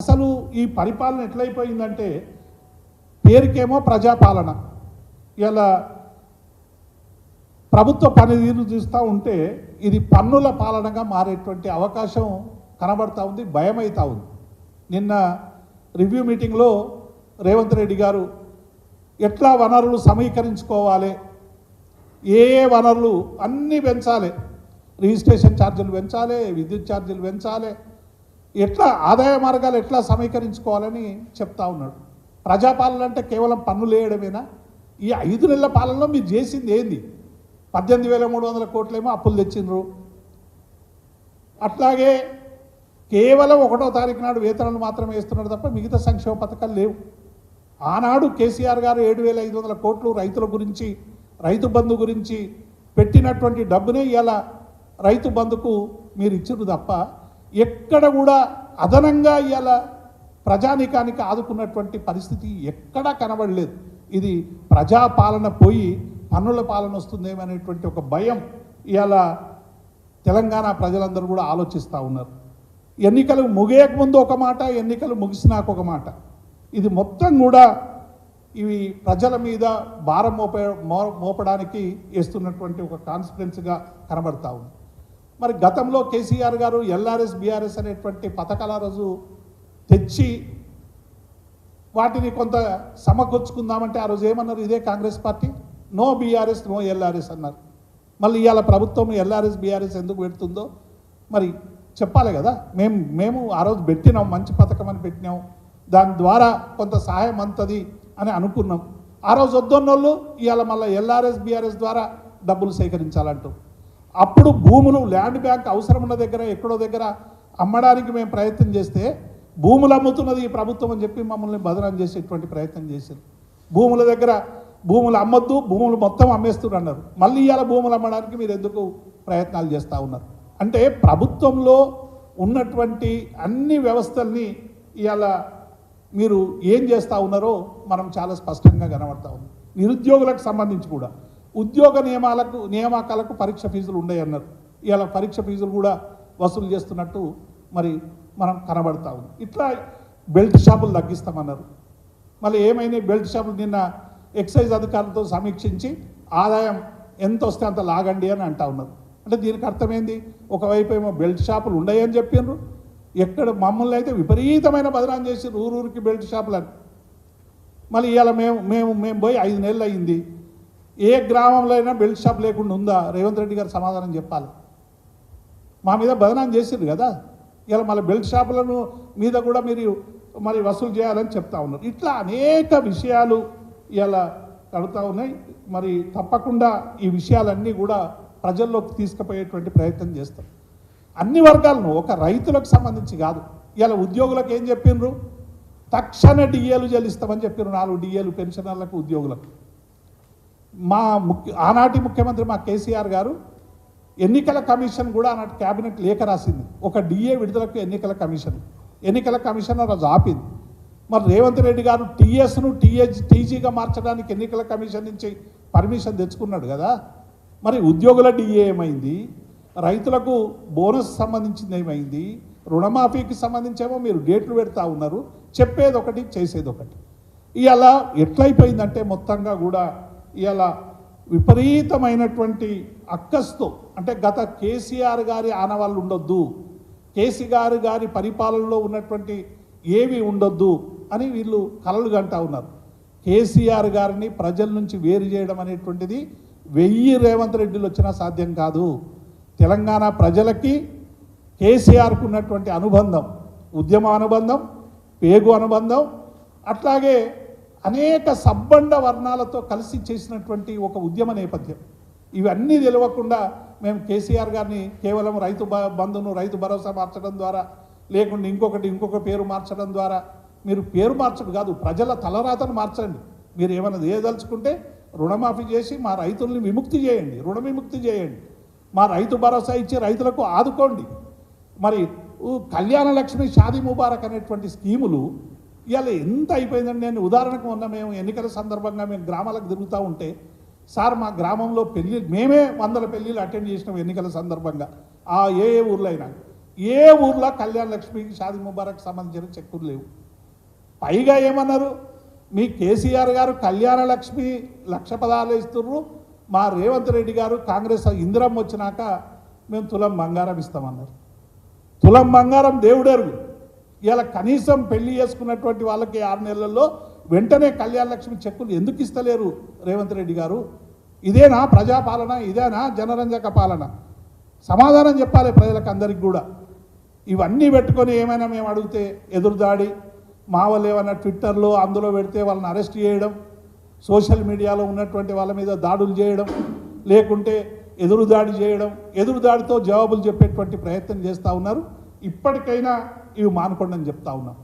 అసలు ఈ పరిపాలన ఎట్లయిపోయిందంటే పేరుకేమో ప్రజాపాలన. ఇలా ప్రభుత్వ పనితీరు చూస్తూ ఉంటే ఇది పన్నుల పాలనగా మారేటువంటి అవకాశం కనబడతా ఉంది భయం అవుతా ఉంది. నిన్న రివ్యూ మీటింగ్లో రేవంత్ రెడ్డి గారు ఎట్లా వనరులు సమీకరించుకోవాలి ఏ ఏ వనరులు అన్నీ పెంచాలి రిజిస్ట్రేషన్ ఛార్జీలు పెంచాలి విద్యుత్ ఛార్జీలు పెంచాలి ఎట్లా ఆదాయ మార్గాలు ఎట్లా సమీకరించుకోవాలని చెప్తా ఉన్నాడు. ప్రజాపాలన అంటే కేవలం పన్నులు వేయడమేనా ఈ ఐదు నెలల పాలనలో మీరు చేసింది ఏంది? పద్దెనిమిది వేల మూడు వందల కోట్లేమో అప్పులు తెచ్చిండ్రు. అట్లాగే కేవలం ఒకటో తారీఖు నాడు వేతనాలు మాత్రమే వేస్తున్నారు తప్ప మిగతా సంక్షేమ పథకాలు లేవు. ఆనాడు కేసీఆర్ గారు ఏడు వేల ఐదు వందల కోట్లు రైతుల గురించి రైతు బంధు గురించి పెట్టినటువంటి డబ్బునే ఇలా రైతు బంధుకు మీరు ఇచ్చిండ్రు తప్ప ఎక్కడ కూడా అదనంగా ఇవాళ ప్రజానీకానికి ఆదుకున్నటువంటి పరిస్థితి ఎక్కడా కనబడలేదు. ఇది ప్రజాపాలన పోయి పన్నుల పాలన వస్తుందేమనేటువంటి ఒక భయం ఇవాళ తెలంగాణ ప్రజలందరూ కూడా ఆలోచిస్తూ ఉన్నారు. ఎన్నికలు ముగియకముందు ఒక మాట ఎన్నికలు ముగిసినాక ఒక మాట. ఇది మొత్తం కూడా ఇవి ప్రజల మీద భారం మోపే మో- మోపడానికి వేస్తున్నటువంటి ఒక కాన్స్పిరెన్స్గా కనబడతా ఉంది. మరి గతంలో కేసీఆర్ గారు ఎల్ఆర్ఎస్ బీఆర్ఎస్ అనేటువంటి పథకాల రోజు తెచ్చి వాటిని కొంత సమకూర్చుకుందామంటే ఆ రోజు ఏమన్నారు? ఇదే Congress party? No BRS no LRS అన్నారు. మళ్ళీ ఇవాళ ప్రభుత్వం ఎల్ఆర్ఎస్ బీఆర్ఎస్ ఎందుకు పెడుతుందో మరి చెప్పాలి కదా. మేము మేము ఆ రోజు పెట్టినాం మంచి పథకం అని పెట్టినాం. దాని ద్వారా కొంత సహాయం అంతది అని అనుకున్నాం. ఆ రోజు వద్దన్నోళ్ళు ఇవాళ మళ్ళీ ఎల్ఆర్ఎస్ బీఆర్ఎస్ ద్వారా డబ్బులు సేకరించాలంటూ. అప్పుడు భూములు ల్యాండ్ బ్యాంక్ అవసరం ఉన్న దగ్గర ఎక్కడో దగ్గర అమ్మడానికి మేము ప్రయత్నం చేస్తే భూములు అమ్ముతున్నది ఈ ప్రభుత్వం అని చెప్పి మమ్మల్ని బదనాం చేసేటువంటి ప్రయత్నం చేశారు. భూముల దగ్గర భూములు అమ్మొద్దు భూములు మొత్తం అమ్మేస్తున్నారు అన్నారు. మళ్ళీ ఇవాళ భూములు అమ్మడానికి మీరు ఎందుకు ప్రయత్నాలు చేస్తూ ఉన్నారు? అంటే ప్రభుత్వంలో ఉన్నటువంటి అన్ని వ్యవస్థల్ని ఇవాళ మీరు ఏం చేస్తూ ఉన్నారో మనం చాలా స్పష్టంగా కనబడతా ఉంది నిరుద్యోగులకు సంబంధించి కూడా. ఉద్యోగ నియమాలకు నియామకాలకు పరీక్ష ఫీజులు ఉన్నాయన్నారు. అన్నారు ఇవాళ పరీక్ష ఫీజులు కూడా వసూలు చేస్తున్నట్టు మరి మనం కనబడతా ఉంది. ఇట్లా బెల్ట్ షాపులు తగ్గిస్తామన్నారు. మళ్ళీ ఏమైనా బెల్ట్ షాపులు నిన్న ఎక్సైజ్ అధికారులతో సమీక్షించి ఆదాయం ఎంత వస్తే అంత లాగండి అని అంటా ఉన్నారు. అంటే దీనికి అర్థమైంది ఒకవైపు ఏమో బెల్ట్ షాపులు ఉన్నాయని చెప్పిండ్రు ఎక్కడ మమ్మల్ని అయితే విపరీతమైన బదనాం చేసి ఊరూరికి బెల్ట్ షాపులని. మళ్ళీ ఇవాళ మేము మేము మేము పోయి ఐదు నెలలు అయింది. ఏ గ్రామంలో అయినా బెల్ట్ షాప్ లేకుండా ఉందా? రేవంత్ రెడ్డి గారు సమాధానం చెప్పాలి. మా మీద బదనాం చేసిండ్రు కదా. ఇలా మళ్ళీ బెల్ట్ షాపులను మీద కూడా మీరు మరి వసూలు చేయాలని చెప్తా ఉన్నారు. ఇట్లా అనేక విషయాలు ఇలా కడుతూ ఉన్నాయి. మరి తప్పకుండా ఈ విషయాలన్నీ కూడా ప్రజల్లోకి తీసుకుపోయేటువంటి ప్రయత్నం చేస్తాం. అన్ని వర్గాలను ఒక రైతులకు సంబంధించి కాదు. ఇలా ఉద్యోగులకు ఏం చెప్పిండ్రు తక్షణ డిఏలు చెల్లిస్తామని చెప్పారు నాలుగు డిఏలు పెన్షనర్లకు ఉద్యోగులకు. మా ముఖ్య ఆనాటి ముఖ్యమంత్రి మా కేసీఆర్ గారు ఎన్నికల కమిషన్ కూడా ఆనాటి క్యాబినెట్ లేఖ రాసింది. ఒక డిఏ విడుదలకు ఎన్నికల కమిషన్. ఎన్నికల కమిషన్ ఆ రోజు ఆపింది. మరి రేవంత్ రెడ్డి గారు టీఎస్ను టీఎస్ టీజీగా మార్చడానికి ఎన్నికల కమిషన్ నుంచి పర్మిషన్ తెచ్చుకున్నాడు కదా. మరి ఉద్యోగుల డిఏ ఏమైంది? రైతులకు బోనస్ సంబంధించింది ఏమైంది? రుణమాఫీకి సంబంధించేమో మీరు డేట్లు పెడతా ఉన్నారు. చెప్పేది ఒకటి చేసేది ఒకటి. ఇలా ఎట్లయిపోయిందంటే మొత్తంగా కూడా ఇలా విపరీతమైనటువంటి అక్కస్తో అంటే గత కేసీఆర్ గారి ఆనవాళ్ళు ఉండొద్దు కేసీఆర్ గారి పరిపాలనలో ఉన్నటువంటి ఏవి ఉండొద్దు అని వీళ్ళు కలలు గంటా ఉన్నారు. కేసీఆర్ గారిని ప్రజల నుంచి వేరు చేయడం అనేటువంటిది వెయ్యి రేవంత్ రెడ్డిలు వచ్చినా సాధ్యం కాదు. తెలంగాణ ప్రజలకి కేసీఆర్కు ఉన్నటువంటి అనుబంధం ఉద్యమ అనుబంధం పేగు అనుబంధం అట్లాగే అనేక సబ్బండ వర్ణాలతో కలిసి చేసినటువంటి ఒక ఉద్యమ నేపథ్యం. ఇవన్నీ తెలియకుండా మేము కేసీఆర్ గారిని కేవలం రైతు బ- బంధును రైతు భరోసా మార్చడం ద్వారా లేకుండా ఇంకొకటి ఇంకొక పేరు మార్చడం ద్వారా మీరు పేరు మార్చడం కాదు ప్రజల తలరాతను మార్చండి. మీరు ఏమైనా చేయదలుచుకుంటే రుణమాఫీ చేసి మా రైతుల్ని విముక్తి చేయండి రుణ విముక్తి చేయండి. మా రైతు భరోసా ఇచ్చి రైతులకు ఆదుకోండి. మరి కళ్యాణ లక్ష్మి షాదీ ముబారక్ అనేటువంటి స్కీములు ఇవాళ ఎంత అయిపోయిందండి? నేను ఉదాహరణకు మొన్న మేము ఎన్నికల సందర్భంగా మేము గ్రామాలకు తిరుగుతూ ఉంటే సార్ మా గ్రామంలో పెళ్ళి మేమే వందల పెళ్ళిళ్ళు అటెండ్ చేసినాం ఎన్నికల సందర్భంగా. ఆ ఏ ఏ ఊర్లో అయినా ఏ ఊర్లో కళ్యాణ్ లక్ష్మికి షాది ముబారక్ సంబంధించిన చెక్కులు లేవు. పైగా ఏమన్నారు? మీ కేసీఆర్ గారు కళ్యాణ లక్ష్మి లక్ష పదాలు ఇస్తున్నారు మా రేవంత్ రెడ్డి గారు కాంగ్రెస్ ఇందిరం వచ్చినాక మేము తులం బంగారం ఇస్తామన్నారు. తులం బంగారం దేవుడెరుగు ఇలా కనీసం పెళ్ళి చేసుకున్నటువంటి వాళ్ళకి ఆరు నెలల్లో వెంటనే కళ్యాణ లక్ష్మి చెక్కులు ఎందుకు ఇస్తలేరు రేవంత్ రెడ్డి గారు? ఇదేనా ప్రజాపాలన? ఇదేనా జనరంజక పాలన? సమాధానం చెప్పాలి ప్రజలకు అందరికి కూడా. ఇవన్నీ పెట్టుకొని ఏమైనా మేము అడిగితే ఎదురుదాడి మా వాళ్ళు ఏమైనా ట్విట్టర్లో అందులో పెడితే వాళ్ళని అరెస్ట్ చేయడం సోషల్ మీడియాలో ఉన్నటువంటి వాళ్ళ మీద దాడులు చేయడం లేకుంటే ఎదురుదాడి చేయడం ఎదురుదాడితో జవాబులు చెప్పేటువంటి ప్రయత్నం చేస్తూ ఉన్నారు. ఇప్పటికైనా ఇవి మానుకోండి అని చెప్తా ఉన్నాం.